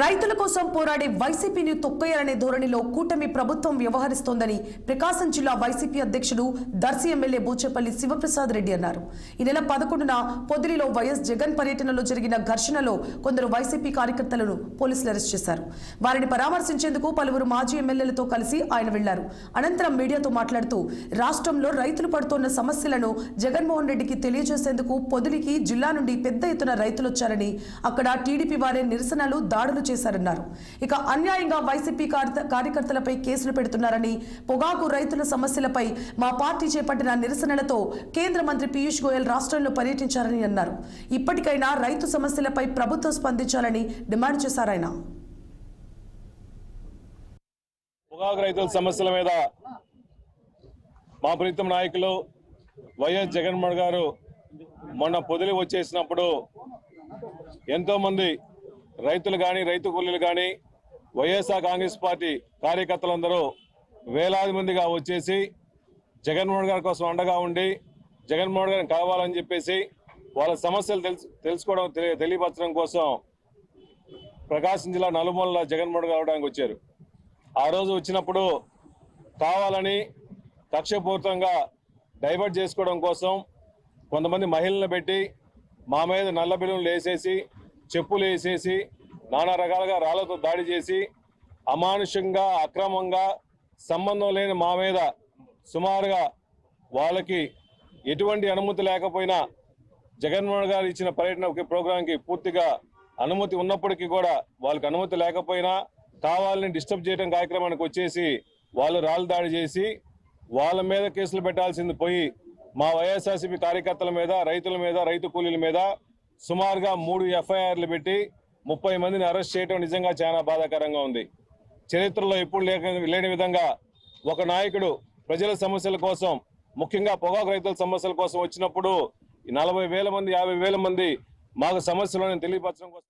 రైతుల కోసం పోరాడే వైసీపీని తొక్కేయాలనే ధోరణిలో కూటమి ప్రభుత్వం వ్యవహరిస్తోందని ప్రకాశం జిల్లా వైసీపీ అధ్యక్షుడు దర్శి ఎమ్మెల్యే బూచేపల్లి శివప్రసాద్ రెడ్డి అన్నారు. ఈ నెల పదకొండున పొదిలిలో వైఎస్ జగన్ పర్యటనలో జరిగిన ఘర్షణలో కొందరు వైసీపీ కార్యకర్తలను పోలీసులు అరెస్ట్ చేశారు. వారిని పరామర్శించేందుకు పలువురు మాజీ ఎమ్మెల్యేలతో కలిసి ఆయన వెళ్ళారు. అనంతరం మీడియాతో మాట్లాడుతూ రాష్ట్రంలో రైతులు పడుతున్న సమస్యలను జగన్మోహన్ రెడ్డికి తెలియజేసేందుకు పొదిలికి జిల్లా నుండి పెద్ద ఎత్తున రైతులొచ్చారని అక్కడ టీడీపీ వారే నిరసనలు దాడులు చేశారన్నారు. ఇక అన్యాయంగా వైసీపీ కార్యకర్తలపై కేసులు పెడుతున్నారని పొగాకు రైతుల సమస్యలపై మా పార్టీ చేపట్టిన నిరసనలతో కేంద్ర మంత్రి పీయూష్ గోయల్ రాష్ట్రంలో పర్యటించారని అన్నారు. ఇప్పటికైనా రైతు సమస్యలపై ప్రభుత్వం స్పందించాలని డిమాండ్ చేశారాయన పొగాకు రైతుల సమస్యల మీద మా ప్రీతం నాయకులు వైఎస్ జగన్మోహన్ గారు మొన్న పొదిలి వచ్చేసినప్పుడు ఎంతోమంది రైతులు కానీ రైతు కూలీలు కానీ వైఎస్ఆర్ కాంగ్రెస్ పార్టీ కార్యకర్తలందరూ వేలాది మందిగా వచ్చేసి జగన్మోహన్ గారి కోసం అండగా ఉండి జగన్మోహన్ గారిని కావాలని చెప్పేసి వాళ్ళ సమస్యలు తెలుసు తెలుసుకోవడం తెలియపరచడం కోసం ప్రకాశం జిల్లా నలుమూలల జగన్మోహన్ గారు వచ్చారు. ఆ రోజు వచ్చినప్పుడు కావాలని కక్షపూరితంగా డైవర్ట్ చేసుకోవడం కోసం కొంతమంది మహిళలను పెట్టి మా మీద నల్ల బిల్లులు వేసేసి చెప్పులు వేసేసి నానా రకాలుగా రాళ్ళతో దాడి చేసి అమానుషంగా అక్రమంగా సంబంధం లేని మా మీద సుమారుగా వాళ్ళకి ఎటువంటి అనుమతి లేకపోయినా జగన్మోహన్ గారు ఇచ్చిన పర్యటన ప్రోగ్రాంకి పూర్తిగా అనుమతి ఉన్నప్పటికీ కూడా వాళ్ళకి అనుమతి లేకపోయినా కావాలని డిస్టర్బ్ చేయడం కార్యక్రమానికి వచ్చేసి వాళ్ళు రాళ్ళు దాడి చేసి వాళ్ళ మీద కేసులు పెట్టాల్సింది పోయి మా వైఎస్ఆర్సీపీ కార్యకర్తల మీద రైతుల మీద రైతు కూలీల మీద సుమారుగా మూడు ఎఫ్ఐఆర్లు పెట్టి ముప్పై మందిని అరెస్ట్ చేయడం నిజంగా చాలా బాధాకరంగా ఉంది. చరిత్రలో ఎప్పుడు లేక లేని విధంగా ఒక నాయకుడు ప్రజల సమస్యల కోసం ముఖ్యంగా పొగాకు రైతుల సమస్యల కోసం వచ్చినప్పుడు నలభై వేల మంది యాభై వేల మంది మాకు సమస్యలను తెలియపరచడం కోసం